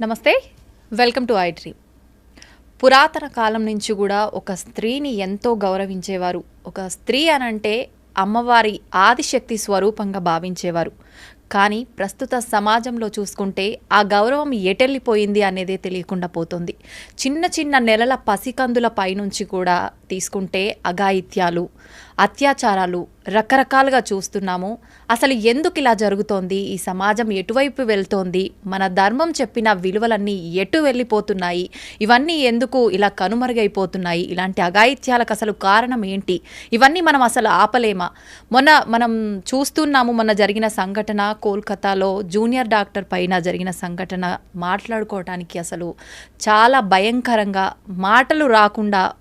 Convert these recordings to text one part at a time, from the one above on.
నమస్తే welcome to I dream. పురాతన కాలం నుంచి కూడా ఒక స్త్రీని ఎంతో గౌరవించేవారు. ఒక స్త్రీ అనంటే అమ్మవారి ఆదిశక్తి స్వరూపంగా భావించేవారు. కానీ ప్రస్తుత సమాజంలో చూసుకుంటే ఆ గౌరవం ఎటెళ్ళిపోయింది అనేదే తెలియకుండా పోతుంది. చిన్న చిన్న నెలల పసికందుల పైనుంచి కూడా తీసుకుంటే అఘాయిత్యాలు అత్యాచారాలు రకరకాలుగా చూస్తున్నాము. అసలు ఎందుకు ఇలా జరుగుతోంది? ఈ సమాజం ఎటువైపు వెళ్తోంది? మన ధర్మం చెప్పిన విలువలన్నీ ఎటు వెళ్ళిపోతున్నాయి? ఇవన్నీ ఎందుకు ఇలా కనుమరుగైపోతున్నాయి? ఇలాంటి అఘాయిత్యాలకు అసలు కారణం ఏంటి? ఇవన్నీ మనం అసలు ఆపలేమా? మొన్న మనం చూస్తున్నాము మొన్న జరిగిన సంఘటన కోల్కతాలో జూనియర్ డాక్టర్ పైన జరిగిన సంఘటన మాట్లాడుకోవటానికి అసలు చాలా భయంకరంగా మాటలు రాకుండా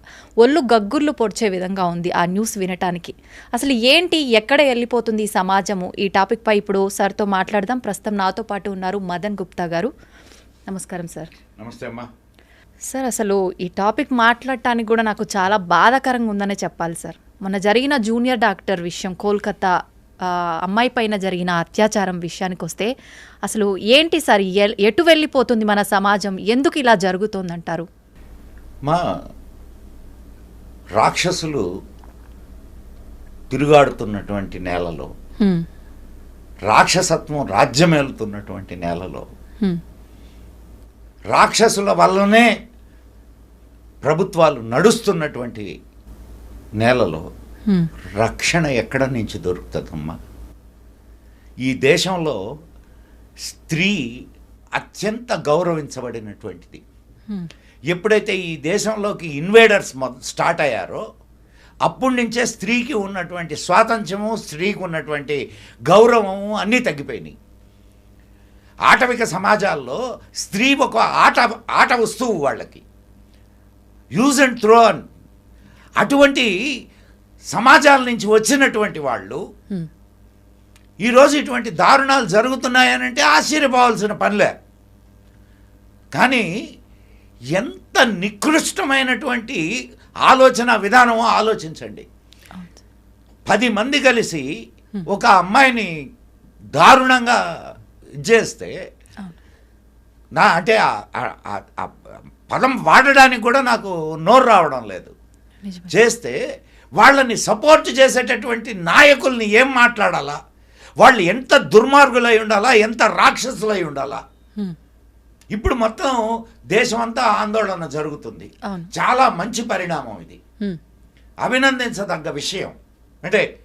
ఒళ్ళు గగ్గుర్లు పొడిచే విధంగా ఉంది ఆ న్యూస్ వినటానికి. అసలు ఏంటి? ఎక్కడ వెళ్ళిపోతుంది ఈ సమాజము? ఈ టాపిక్ పై ఇప్పుడు సార్తో మాట్లాడదాం. ప్రస్తుతం నాతో పాటు ఉన్నారు మదన్ గుప్తా గారు. నమస్కారం సార్. నమస్తే అమ్మా. సార్ అసలు ఈ టాపిక్ మాట్లాడటానికి కూడా నాకు చాలా బాధాకరంగా ఉందనే చెప్పాలి సార్. మొన్న జరిగిన జూనియర్ డాక్టర్ విషయం కోల్కతా అమ్మాయి పైన జరిగిన అత్యాచారం విషయానికి వస్తే అసలు ఏంటి సార్? ఎటు వెళ్ళిపోతుంది మన సమాజం? ఎందుకు ఇలా జరుగుతోందంటారు? మా రాక్షసులు తిరుగాడుతున్నటువంటి నేలలో రాక్షసత్వం రాజ్యమేలుతున్నటువంటి నేలలో రాక్షసుల వల్లనే ప్రభుత్వాలు నడుస్తున్నటువంటి నేలలో రక్షణ ఎక్కడ నుంచి దొరుకుతుందమ్మా? ఈ దేశంలో స్త్రీ అత్యంత గౌరవించబడినటువంటిది. ఎప్పుడైతే ఈ దేశంలోకి ఇన్వేడర్స్ మొ స్టార్ట్ అయ్యారో అప్పటి నుంచే స్త్రీకి ఉన్నటువంటి స్వాతంత్ర్యము స్త్రీకి ఉన్నటువంటి గౌరవము అన్నీ తగ్గిపోయినాయి. ఆటవిక సమాజాల్లో స్త్రీ ఒక ఆట ఆట వస్తువు వాళ్ళకి. యూజ్ అండ్ త్రో అన్ అటువంటి సమాజాల నుంచి వచ్చినటువంటి వాళ్ళు ఈరోజు ఇటువంటి దారుణాలు జరుగుతున్నాయనంటే ఆశ్చర్యపోవాల్సిన పనిలే. కానీ ఎంత నికృష్టమైనటువంటి ఆలోచన విధానమో ఆలోచించండి. పది మంది కలిసి ఒక అమ్మాయిని దారుణంగా చేస్తే. నా అంటే పదం వాడడానికి కూడా నాకు నోరు రావడం లేదు. చేస్తే వాళ్ళని సపోర్ట్ చేసేటటువంటి నాయకుల్ని ఏం మాట్లాడాలా వాళ్ళు ఎంత దుర్మార్గులై ఉండాలా ఎంత రాక్షసులై ఉండాలా ఇప్పుడు మొత్తం దేశమంతా ఆందోళన జరుగుతుంది. చాలా మంచి పరిణామం ఇది. అభినందించదగ్గ విషయం. అంటే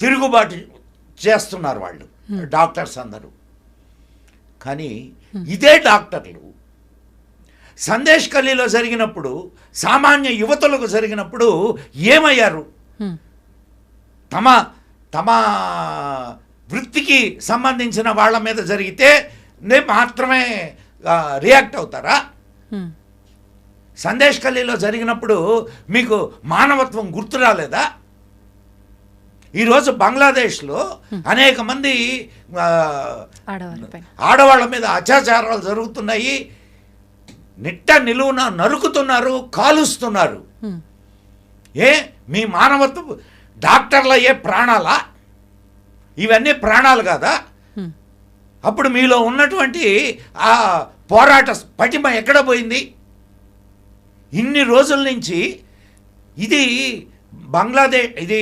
తిరుగుబాటు చేస్తున్నారు వాళ్ళు డాక్టర్స్ అందరూ. కానీ ఇదే డాక్టర్లు సందేశ్ కలీలో జరిగినప్పుడు సామాన్య యువతులకు జరిగినప్పుడు ఏమయ్యారు? తమ తమ వృత్తికి సంబంధించిన వాళ్ళ మీద జరిగితే మాత్రమే రియాక్ట్ అవుతారా? సందేశ్ కల్లీలో జరిగినప్పుడు మీకు మానవత్వం గుర్తు రాలేదా? ఈరోజు బంగ్లాదేశ్లో అనేక మంది ఆడవాళ్ళ మీద అత్యాచారాలు జరుగుతున్నాయి. నిట్ట నిలువున నరుకుతున్నారు కాలుస్తున్నారు. ఏ? మీ మానవత్వం డాక్టర్ల ఏ ప్రాణాలా? ఇవన్నీ ప్రాణాలు కాదా? అప్పుడు మీలో ఉన్నటువంటి ఆ పోరాట పటిమ ఎక్కడ పోయింది? ఇన్ని రోజుల నుంచి ఇది బంగ్లాదేశ్ ఇది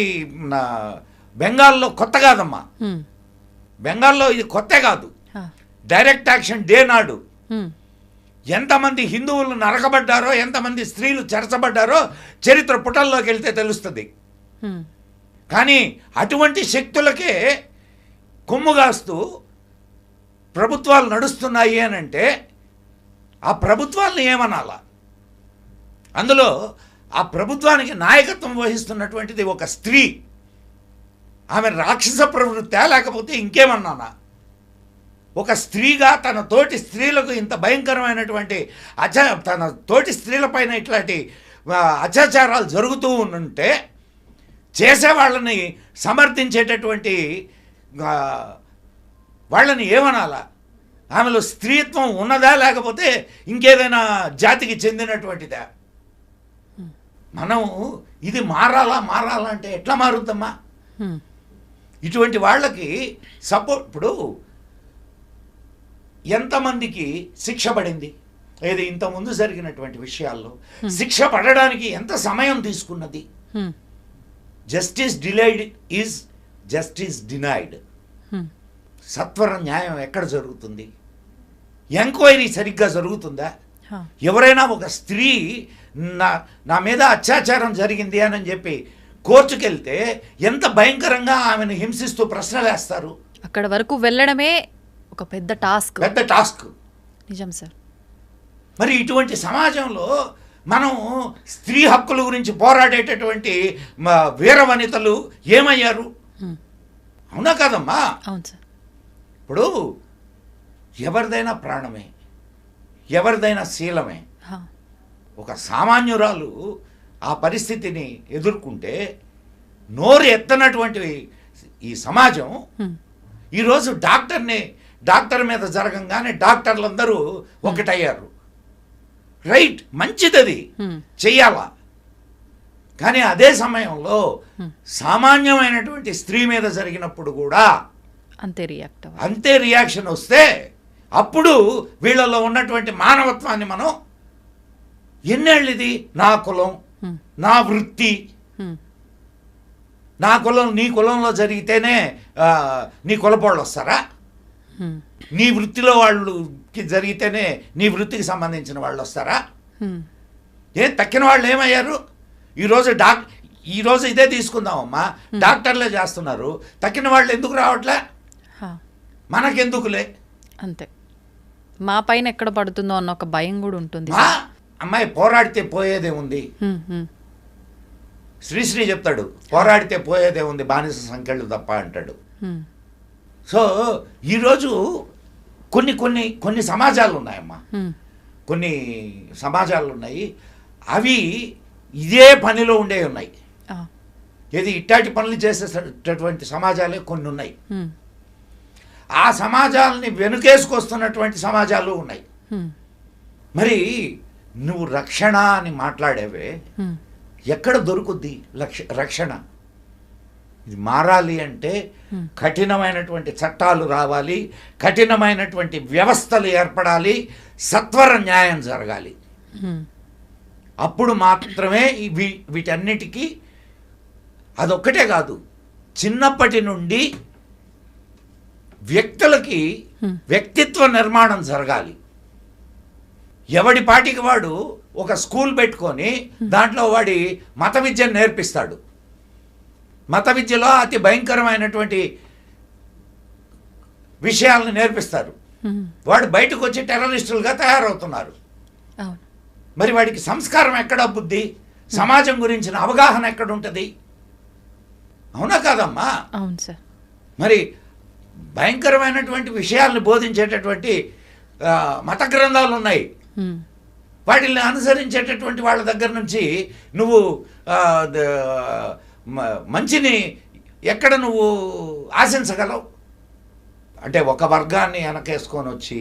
బెంగాల్లో కొత్త కాదమ్మా. బెంగాల్లో ఇది కొత్త కాదు. డైరెక్ట్ యాక్షన్ డే నాడు. ఎంతమంది హిందువులు నరకబడ్డారో ఎంతమంది స్త్రీలు చెరచబడ్డారో చరిత్ర పుటల్లోకి వెళ్తే తెలుస్తుంది. కానీ అటువంటి శక్తులకే కొమ్ముగాస్తూ ప్రభుత్వాలు నడుస్తున్నాయి అని అంటే ఆ ప్రభుత్వాలను ఏమనాలా? అందులో ఆ ప్రభుత్వానికి నాయకత్వం వహిస్తున్నటువంటిది ఒక స్త్రీ. ఆమె రాక్షస ప్రవృత్తి లేకపోతే ఇంకేమన్నానా? ఒక స్త్రీగా తన తోటి స్త్రీలకు ఇంత భయంకరమైనటువంటి అచ తన తోటి స్త్రీలపైన ఇట్లాంటి అత్యాచారాలు జరుగుతూ ఉంటే చేసేవాళ్ళని సమర్థించేటటువంటి వాళ్ళని ఏమనాలా? ఆమెలో స్త్రీత్వం ఉన్నదా లేకపోతే ఇంకేదైనా జాతికి చెందినటువంటిదా? మనం ఇది మారాలా మారాలా అంటే ఎట్లా మారుద్దమ్మా? ఇటువంటి వాళ్ళకి సపోర్ట్ ఇప్పుడు ఎంతమందికి శిక్ష పడింది? ఏది ఇంతకుముందు జరిగినటువంటి విషయాల్లో. శిక్ష పడడానికి ఎంత సమయం తీసుకున్నది. Justice delayed is justice denied. సత్వర న్యాయం ఎక్కడ జరుగుతుంది? ఎంక్వైరీ సరిగ్గా జరుగుతుందా. ఎవరైనా ఒక స్త్రీ నా నా మీద అత్యాచారం జరిగింది అని చెప్పి కోర్టుకు వెళ్తే ఎంత భయంకరంగా ఆమెను హింసిస్తూ ప్రశ్నలు వేస్తారు? అక్కడ వరకు వెళ్ళడమే ఒక పెద్ద టాస్క్. పెద్ద టాస్క్. నిజం సార్. మరి ఇటువంటి సమాజంలో మనం స్త్రీ హక్కుల గురించి పోరాడేటటువంటి మా వీర వనితలు ఏమయ్యారు. అవునా కాదమ్మా? అవును సార్. ఇప్పుడు ఎవరిదైనా ప్రాణమే ఎవరిదైనా శీలమే. ఒక సామాన్యురాలు ఆ పరిస్థితిని ఎదుర్కొంటే నోరు ఎత్తనటువంటి ఈ సమాజం. ఈరోజు డాక్టర్ని డాక్టర్ మీద జరగంగానే డాక్టర్లందరూ ఒకటయ్యారు రైట్ మంచిదది. చెయ్యాలా కానీ అదే సమయంలో. సామాన్యమైనటువంటి స్త్రీ మీద జరిగినప్పుడు కూడా అంతే రియాక్ట్ అంతే రియాక్షన్ వస్తే అప్పుడు వీళ్ళలో ఉన్నటువంటి మానవత్వాన్ని మనం ఎన్నేళ్ళు ఇది నా కులం. నా వృత్తి. నా కులం నీ కులంలో జరిగితేనే నీ కులపోళ్ళు వస్తారా. నీ వృత్తిలో వాళ్ళకి జరిగితేనే నీ వృత్తికి సంబంధించిన వాళ్ళు వస్తారా. ఏం తక్కిన వాళ్ళు ఏమయ్యారు ఈరోజు డాక్ ఈరోజు ఇదే తీసుకుందామమ్మా డాక్టర్లే చేస్తున్నారు తక్కిన వాళ్ళు ఎందుకు రావట్లే. మనకెందుకులే అంతే మా పైన ఎక్కడ పడుతుందో అన్న ఒక భయం కూడా ఉంటుంది అమ్మాయి పోరాడితే పోయేదే ఉంది. శ్రీశ్రీ చెప్తాడు పోరాడితే పోయేదే ఉంది బానిస సంఖ్యలు తప్ప అంటాడు. సో ఈరోజు కొన్ని కొన్ని కొన్ని సమాజాలు ఉన్నాయమ్మా. కొన్ని సమాజాలు ఉన్నాయి అవి ఇదే పనిలో ఉండే ఉన్నాయి. ఏది ఇట్టాటి పనులు చేసేటటువంటి సమాజాలే కొన్ని ఉన్నాయి. ఆ సమాజాలని వెనుకేసుకొస్తున్నటువంటి సమాజాలు ఉన్నాయి. మరి నువ్వు రక్షణ అని మాట్లాడేవే. ఎక్కడ దొరుకుద్ది రక్షణ ఇది మారాలి అంటే. కఠినమైనటువంటి చట్టాలు రావాలి కఠినమైనటువంటి వ్యవస్థలు ఏర్పడాలి సత్వర న్యాయం జరగాలి. అప్పుడు మాత్రమే వీటన్నిటికీ అదొక్కటే కాదు చిన్నప్పటి నుండి వ్యక్తులకి. వ్యక్తిత్వ నిర్మాణం జరగాలి. ఎవడి పాటికి వాడు ఒక స్కూల్ పెట్టుకొని దాంట్లో వాడి మత విద్యను నేర్పిస్తాడు. మత విద్యలో అతి భయంకరమైనటువంటి విషయాలను నేర్పిస్తారు. వాడు బయటకు వచ్చి టెర్రరిస్టులుగా తయారవుతున్నారు. మరి వాడికి సంస్కారం ఎక్కడ బుద్ధి? సమాజం గురించిన అవగాహన ఎక్కడ ఉంటుంది? అవునా కాదమ్మా? అవును సార్. మరి భయంకరమైనటువంటి విషయాల్ని బోధించేటటువంటి మత గ్రంథాలు ఉన్నాయి. వాటిని అనుసరించేటటువంటి వాళ్ళ దగ్గర నుంచి నువ్వు మంచిని ఎక్కడ నువ్వు ఆశించగలవు అంటే ఒక వర్గాన్ని వెనకేసుకొని వచ్చి.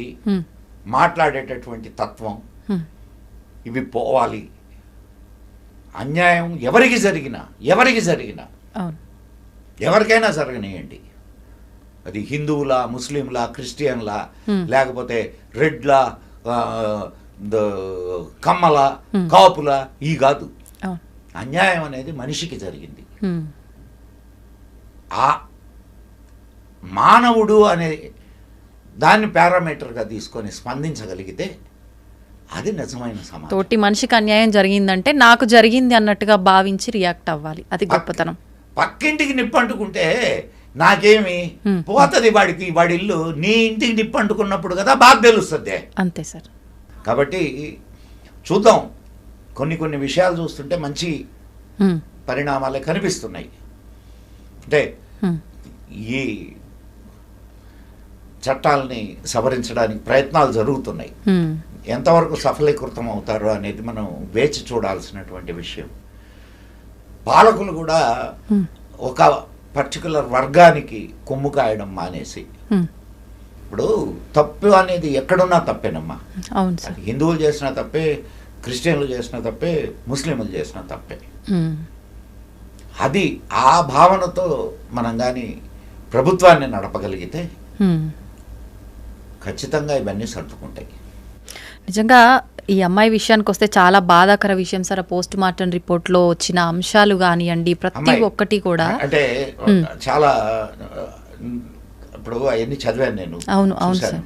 మాట్లాడేటటువంటి తత్వం. ఇవి పోవాలి అన్యాయం ఎవరికి జరిగినా ఎవరికి జరిగినా ఎవరికైనా జరగనియండి అది హిందువులా ముస్లింలా క్రిస్టియన్లా. లేకపోతే రెడ్లా కమ్మల. కాపుల ఈ కాదు అన్యాయం అనేది మనిషికి జరిగింది. ఆ మానవుడు అనే దాన్ని పారామీటర్గా తీసుకొని స్పందించగలిగితే అది నిజమైన సమాజం తోటి మనిషికి అన్యాయం జరిగిందంటే నాకు జరిగింది అన్నట్టుగా భావించి రియాక్ట్ అవ్వాలి అది గొప్పతనం పక్కింటికి నిప్పంటుకుంటే నాకేమి. పోతుంది వాడికి వాడి ఇల్లు నీ ఇంటికి నిప్పంటుకున్నప్పుడు కదా బాగా తెలుస్తుంది అంతే సార్ కాబట్టి చూద్దాం కొన్ని కొన్ని విషయాలు చూస్తుంటే మంచి. పరిణామాలే కనిపిస్తున్నాయి అంటే. ఈ చట్టాలని సవరించడానికి ప్రయత్నాలు జరుగుతున్నాయి. ఎంతవరకు సఫలీకృతం అవుతారో అనేది మనం వేచి చూడాల్సినటువంటి విషయం పాలకులు కూడా. ఒక పర్టికులర్ వర్గానికి కొమ్ము కాయడం మానేసి. ఇప్పుడు తప్పు అనేది ఎక్కడున్నా తప్పేనమ్మా అవును సార్ అది హిందువులు చేసిన తప్పే క్రిస్టియన్లు చేసిన తప్పే ముస్లింలు చేసిన తప్పే. అది ఆ భావనతో మనం కానీ ప్రభుత్వాన్ని నడపగలిగితే. ఖచ్చితంగా ఇవన్నీ సర్దుకుంటాయి నిజంగా ఈ అమ్మాయి విషయానికి వస్తే చాలా బాధాకర విషయం సార్. పోస్ట్ మార్టం రిపోర్ట్లో వచ్చిన అంశాలు కానివ్వండి ప్రతి ఒక్కటి కూడా. అంటే చాలా ఇప్పుడు అవన్నీ చదివాను నేను. అవును అవును సార్.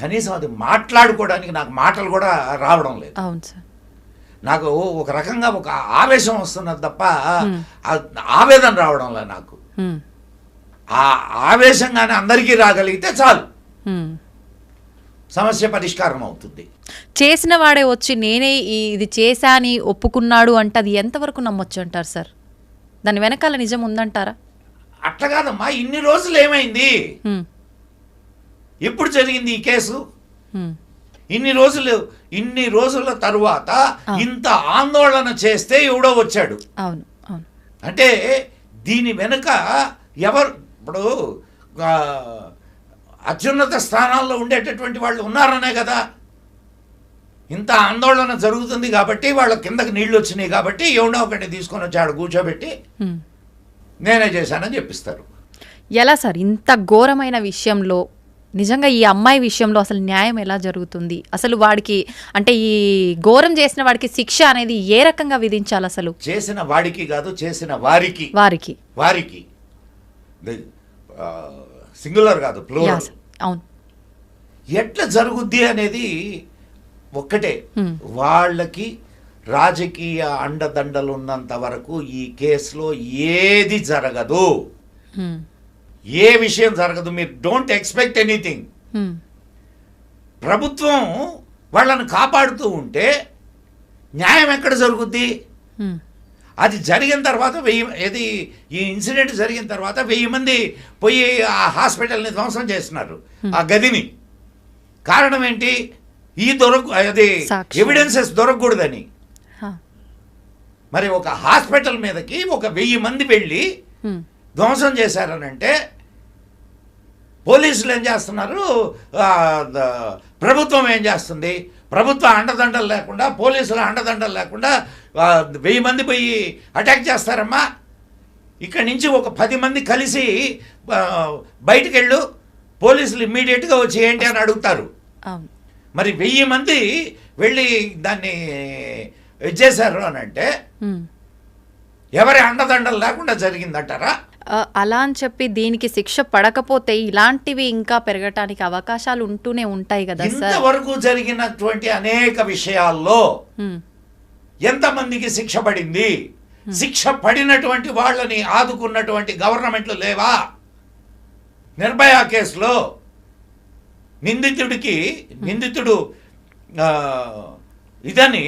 కనీసం అది మాట్లాడుకోవడానికి నాకు మాటలు కూడా రావడం లేదు. అవును సార్. నాకు ఒక రకంగా ఒక ఆవేశం వస్తున్నది తప్ప ఆవేదన రావడం లేదు నాకు. ఆ ఆవేశంగానే అందరికీ రాగలిగితే చాలు. సమస్య పరిష్కారం అవుతుంది. చేసిన వాడే వచ్చి నేనే ఈ- ఇది చేశా అని ఒప్పుకున్నాడు అంటే అది ఎంతవరకు నమ్మొచ్చు అంటారు సార్? దాని వెనకాల నిజం ఉందంటారా? అట్లా కాదమ్మా ఇన్ని రోజులు ఏమైంది. ఎప్పుడు జరిగింది ఈ కేసు. ఇన్ని రోజులు ఇన్ని రోజుల తరువాత ఇంత ఆందోళన చేస్తే ఎవడో వచ్చాడు. అవును అవును. అంటే దీని వెనుక ఎవరు ఇప్పుడు అత్యున్నత స్థానాల్లో ఉండేటటువంటి వాళ్ళు ఉన్నారనే కదా. ఇంత ఆందోళన జరుగుతుంది కాబట్టి వాళ్ళ కిందకి నీళ్ళు వచ్చినాయి కాబట్టి ఎవడో ఒకటి తీసుకొని వచ్చాడు కూర్చోబెట్టి. నేనే చేశానని చెప్పిస్తారు. ఎలా సార్? ఇంత ఘోరమైన విషయంలో నిజంగా ఈ అమ్మాయి విషయంలో అసలు న్యాయం ఎలా జరుగుతుంది? అసలు వాడికి అంటే ఈ ఘోరం చేసిన వాడికి శిక్ష అనేది ఏ రకంగా విధించాలి అసలు? చేసిన వాడికి కాదు చేసిన వారికి. వారికి. వారికి. సింగులర్ కాదు ప్లూరల్. అవును ఎట్లా జరుగుద్ది అనేది ఒక్కటే. వాళ్ళకి రాజకీయ అండదండలు ఉన్నంత వరకు ఈ కేసులో ఏది జరగదు. ఏ విషయం జరగదు మీరు డోంట్ ఎక్స్పెక్ట్ ఎనీథింగ్. ప్రభుత్వం వాళ్ళని కాపాడుతూ ఉంటే న్యాయం ఎక్కడ జరుగుద్ది. అది జరిగిన తర్వాత వెయ్యి ఏది ఈ ఇన్సిడెంట్ జరిగిన తర్వాత వెయ్యి మంది పోయి ఆ హాస్పిటల్ని ధ్వంసం చేస్తున్నారు ఆ గదిని కారణం ఏంటి ఈ దొరక అది. ఎవిడెన్సెస్ దొరకకూడదని. మరి ఒక హాస్పిటల్ మీదకి ఒక వెయ్యి మంది వెళ్ళి. ధ్వంసం చేశారనంటే పోలీసులు ఏం చేస్తున్నారు? ప్రభుత్వం ఏం చేస్తుంది? ప్రభుత్వ అండదండలు లేకుండా పోలీసుల అండదండలు లేకుండా వెయ్యి మంది పోయి అటాక్ చేస్తారమ్మా. ఇక్కడి నుంచి ఒక పది మంది కలిసి బయటికి వెళ్ళు పోలీసులు ఇమ్మీడియట్గా వచ్చి ఏంటి అని అడుగుతారు. మరి వెయ్యి మంది వెళ్ళి దాన్ని చేశారు అని అంటే. ఎవరి అండదండలు లేకుండా జరిగిందంటారా? అలా అని చెప్పి దీనికి శిక్ష పడకపోతే ఇలాంటివి ఇంకా పెరగటానికి అవకాశాలు ఉంటూనే ఉంటాయి కదా సార్. ఇంతవరకు జరిగినటువంటి అనేక విషయాల్లో హ్మ్. ఎంతమందికి శిక్ష పడింది? శిక్ష పడినటువంటి వాళ్ళని ఆదుకున్నటువంటి గవర్నమెంట్లు లేవా? నిర్భయ కేసులో నిందితుడికి నిందితుడు ఇదని.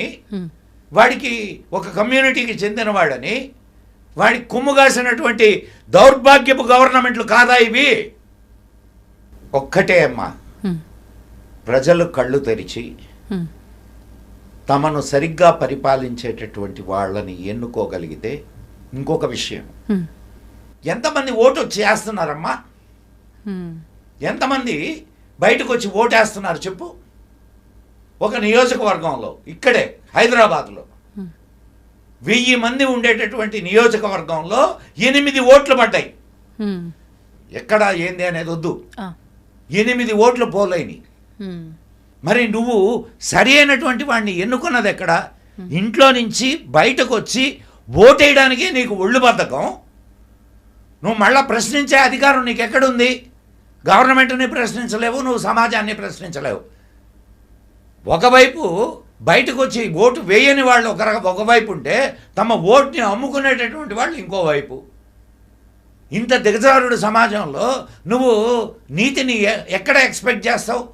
వాడికి ఒక కమ్యూనిటీకి చెందినవాడని వాడికి కుమ్ముగాసినటువంటి దౌర్భాగ్యపు గవర్నమెంట్లు కాదా ఇవి ఒక్కటే అమ్మా. ప్రజలు కళ్ళు తెరిచి. తమను సరిగ్గా పరిపాలించేటటువంటి వాళ్ళని ఎన్నుకోగలిగితే ఇంకొక విషయం. ఎంతమంది ఓటు హ్మ్. ఎంతమంది బయటకు వచ్చి ఓటేస్తున్నారు చెప్పు ఒక నియోజకవర్గంలో ఇక్కడే హైదరాబాద్లో. వెయ్యి మంది ఉండేటటువంటి నియోజకవర్గంలో ఎనిమిది ఓట్లు పడ్డాయి. ఎక్కడ ఏంది అనేది వద్దు. ఎనిమిది ఓట్లు పోలైనవి హ్మ్. మరి నువ్వు సరి అయినటువంటి వాడిని ఎన్నుకున్నది ఎక్కడ? ఇంట్లో నుంచి బయటకు వచ్చి ఓటేయడానికి నీకు ఒళ్ళు బద్ధకం. నువ్వు మళ్ళా ప్రశ్నించే అధికారం నీకు ఎక్కడుంది గవర్నమెంట్ని ప్రశ్నించలేవు నువ్వు సమాజాన్ని ప్రశ్నించలేవు. ఒకవైపు బయటకు వచ్చి ఓటు వేయని వాళ్ళు ఒక రక- ఒకవైపు ఉంటే తమ ఓటుని అమ్ముకునేటటువంటి వాళ్ళు ఇంకోవైపు ఇంత దిగజారుడు సమాజంలో నువ్వు నీతిని ఎక్కడ ఎక్స్పెక్ట్ చేస్తావు.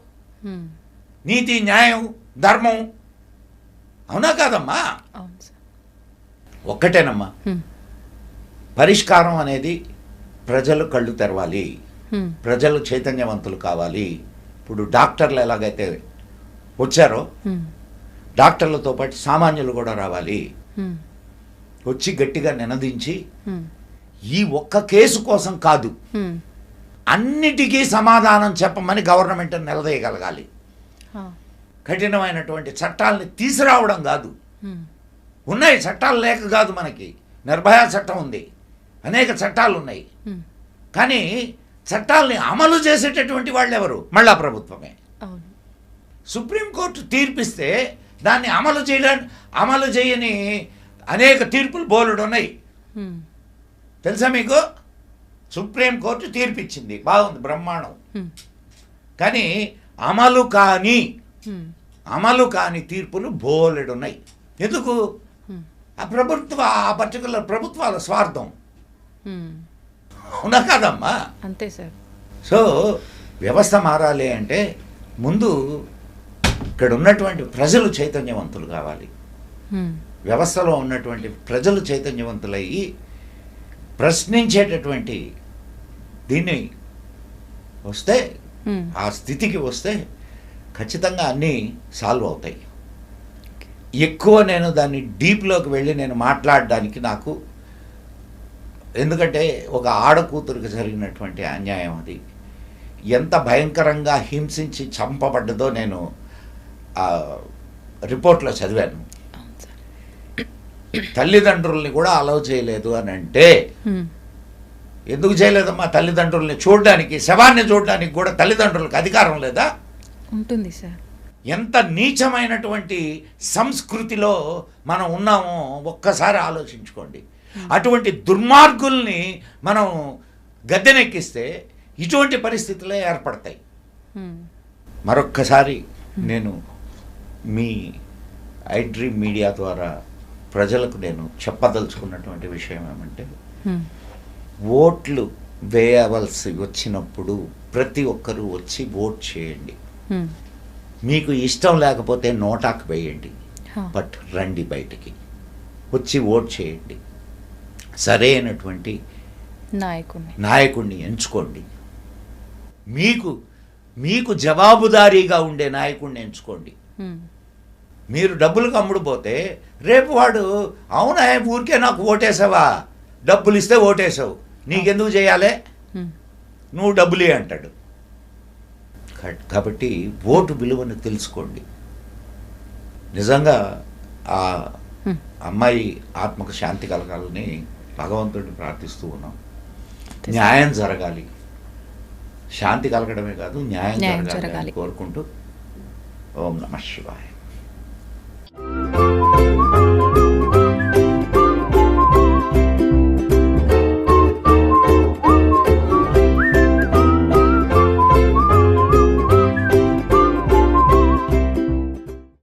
నీతి న్యాయం ధర్మం అవునా కాదమ్మా ఒక్కటేనమ్మా. పరిష్కారం అనేది ప్రజలు కళ్ళు తెరవాలి. ప్రజలు చైతన్యవంతులు కావాలి ఇప్పుడు డాక్టర్లు ఎలాగైతే వచ్చారో. డాక్టర్లతో పాటు సామాన్యులు కూడా రావాలి. వచ్చి గట్టిగా నినదించి. ఈ ఒక్క కేసు కోసం కాదు. అన్నిటికీ సమాధానం చెప్పమని గవర్నమెంట్ నిలదీయగలగాలి. కఠినమైనటువంటి చట్టాలని తీసుకురావడం కాదు. ఉన్నాయి చట్టాలు లేక కాదు మనకి నిర్భయ చట్టం ఉంది అనేక చట్టాలు ఉన్నాయి. కానీ చట్టాలని అమలు చేసేటటువంటి వాళ్ళు ఎవరు మళ్ళా ప్రభుత్వమే సుప్రీంకోర్టు తీర్పిస్తే దాన్ని అమలు చేయడానికి అమలు చేయని అనేక తీర్పులు బోలెడు ఉన్నాయి. తెలుసా మీకు సుప్రీంకోర్టు తీర్పిచ్చింది బాగుంది బ్రహ్మాండం హ్మ్. కానీ అమలు కాని. అమలు కాని తీర్పులు బోలెడు ఉన్నాయి ఎందుకు. ఆ ప్రభుత్వ ఆ పర్టికులర్ ప్రభుత్వాల స్వార్థం. అవునా కాదమ్మా అంతే సార్ సో వ్యవస్థ మారాలి అంటే ముందు ఇక్కడ ఉన్నటువంటి ప్రజలు చైతన్యవంతులు కావాలి. వ్యవస్థలో ఉన్నటువంటి ప్రజలు చైతన్యవంతులయ్యి ప్రశ్నించేటటువంటి దీన్ని వస్తే. ఆ స్థితికి వస్తే ఖచ్చితంగా అన్నీ సాల్వ్ అవుతాయి ఎక్కువ నేను దాన్ని డీప్లోకి వెళ్ళి నేను మాట్లాడడానికి నాకు ఎందుకంటే ఒక ఆడకూతురికి జరిగినటువంటి అన్యాయం అది ఎంత భయంకరంగా హింసించి చంపబడ్డదో నేను రిపోర్ట్లో చదివాను. తల్లిదండ్రుల్ని కూడా అలౌ చేయలేదు అని అంటే. ఎందుకు చేయలేదమ్మా? తల్లిదండ్రుల్ని చూడడానికి శవాన్ని చూడడానికి కూడా తల్లిదండ్రులకు అధికారం లేదా? ఉంటుంది సార్. ఎంత నీచమైనటువంటి సంస్కృతిలో మనం ఉన్నామో ఒక్కసారి ఆలోచించుకోండి. అటువంటి దుర్మార్గుల్ని మనం గద్దెనెక్కిస్తే ఇటువంటి పరిస్థితులే ఏర్పడతాయి. మరొక్కసారి నేను మీ ఐ డ్రీమ్ మీడియా ద్వారా ప్రజలకు నేను చెప్పదలుచుకున్నటువంటి విషయం ఏమంటే. ఓట్లు వేయవలసి వచ్చినప్పుడు ప్రతి ఒక్కరూ వచ్చి ఓట్ చేయండి. మీకు ఇష్టం లేకపోతే నోటాకు వేయండి. బట్ రండి బయటికి వచ్చి ఓట్ చేయండి సరైనటువంటి నాయకుడిని నాయకుడిని ఎంచుకోండి మీకు మీకు జవాబుదారీగా ఉండే నాయకుడిని ఎంచుకోండి. మీరు డబ్బులకు అమ్ముడుపోతే రేపు వాడు అవునా ఊరికే నాకు ఓటేసావా? డబ్బులు ఇస్తే ఓటేసావు. నీకెందుకు చేయాలి. నువ్వు డబ్బులే అంటాడు. కాబట్టి ఓటు విలువను తెలుసుకోండి. నిజంగా ఆ. అమ్మాయి ఆత్మకు శాంతి కలగాలని భగవంతుడిని ప్రార్థిస్తూ ఉన్నాం. న్యాయం జరగాలి. శాంతి కలగడమే కాదు న్యాయం జరగాలి. కోరుకుంటూ ఓం నమ శివాయ.